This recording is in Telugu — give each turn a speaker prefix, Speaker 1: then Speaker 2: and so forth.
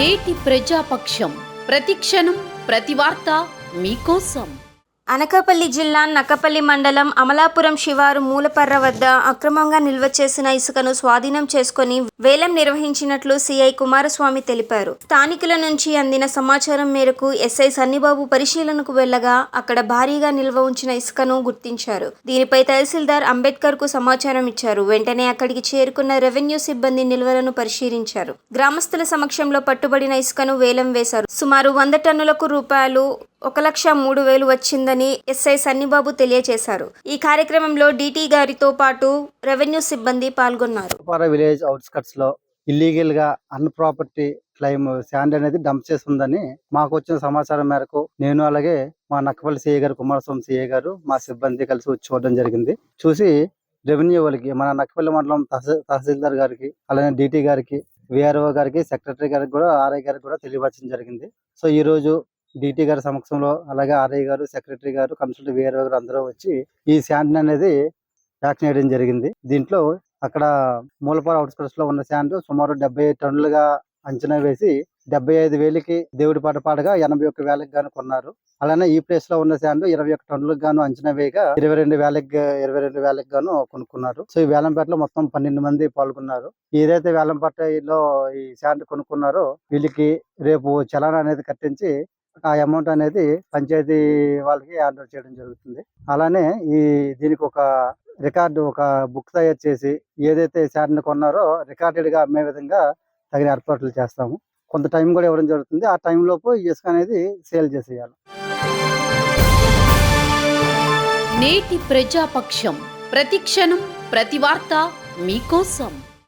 Speaker 1: నేటి ప్రజాపక్షం. ప్రతిక్షణం ప్రతి వార్త మీకోసం.
Speaker 2: అనకాపల్లి జిల్లా నక్కపల్లి మండలం అమలాపురం శివారు మూలపర్ర వద్ద అక్రమంగా నిల్వ చేసిన ఇసుకను స్వాధీనం చేసుకుని వేలం నిర్వహించినట్లు సిఐ కుమారస్వామి తెలిపారు. స్థానికుల నుంచి అందిన సమాచారం మేరకు ఎస్ఐ సన్నిబాబు పరిశీలనకు వెళ్ళగా అక్కడ భారీగా నిల్వ ఉంచిన ఇసుకను గుర్తించారు. దీనిపై తహసీల్దార్ అంబేద్కర్కు సమాచారం ఇచ్చారు. వెంటనే అక్కడికి చేరుకున్న రెవెన్యూ సిబ్బంది నిల్వలను పరిశీలించారు. గ్రామస్తుల సమక్షంలో పట్టుబడిన ఇసుకను వేలం వేశారు. సుమారు వంద టన్నులకు రూపాయలు ఒక లక్ష మూడు వేలు వచ్చిందని ఎస్ఐ సన్నిబాబు తెలియజేశారు ఈ కార్యక్రమంలో డిటి గారితో పాటు రెవెన్యూ సిబ్బంది పాల్గొన్నారు.
Speaker 3: విలేజ్ అవుట్స్కట్స్లో ఇల్లీగల్గా అన్ ప్రాపర్టీ క్లైమ్ శాండ్ అనేది డంప్ చేస్తుందని మాకు వచ్చిన సమాచారం మేరకు నేను అలాగే మా నక్కపల్లి సిఏ గారు కుమారస్వామి సిఏ గారు మా సిబ్బంది కలిసి వచ్చి చూడడం జరిగింది. చూసి రెవెన్యూ వాళ్ళకి మన నక్కపల్లి మండలం తహసీల్దార్ గారికి అలానే డిటి గారికి విఆర్ఓ గారికి సెక్రటరీ గారికి కూడా ఆర్ఐ గారికి కూడా తెలియపరచడం జరిగింది. సో ఈ రోజు డిటి గారి సమక్షంలో అలాగే ఆర్ఐ గారు సెక్రటరీ గారు కన్సల్ట్ వేరే గారు అందరూ వచ్చి ఈ శాండ్ అనేది యాక్షన్ చేయడం జరిగింది. దీంట్లో అక్కడ మూలపాల అవుట్స్కట్స్లో ఉన్న శాండ్ సుమారు డెబ్బై టన్నులుగా అంచనా వేసి డెబ్బై ఐదు వేలకి దేవుడి పాట పాడగా ఎనభై ఒక్క వేలకు గాను కొన్నారు. అలానే ఈ ప్లేస్లో ఉన్న శాండ్ ఇరవై ఒక్క టన్నులకు గాను అంచనా వేయగా ఇరవై రెండు వేలకు ఇరవై రెండు వేలకు గాను కొనుక్కున్నారు. సో ఈ వేలంపేటలో మొత్తం పన్నెండు మంది పాల్గొన్నారు. ఏదైతే వేలంపేటలో ఈ శాండ్ కొనుక్కున్నారో వీళ్ళకి రేపు చలానా అనేది కట్టించి ఆ అమౌంట్ అనేది పంచాయతీ వాళ్ళకి హ్యాండ్ చేయడం జరుగుతుంది. అలానే ఈ దీనికి ఒక రికార్డు ఒక బుక్ తయారు చేసి ఏదైతే శాండ్ని కొన్నారో రికార్డెడ్గా అమ్మే విధంగా తగిన ఏర్పాట్లు చేస్తాము. కొంత టైం కూడా ఇవ్వడం జరుగుతుంది. ఆ టైంలోపు ఇసుక అనేది సేల్ చేసేయాలి.
Speaker 1: నేటి ప్రజాపక్షం. ప్రతిక్షణం ప్రతి వార్త మీకోసం.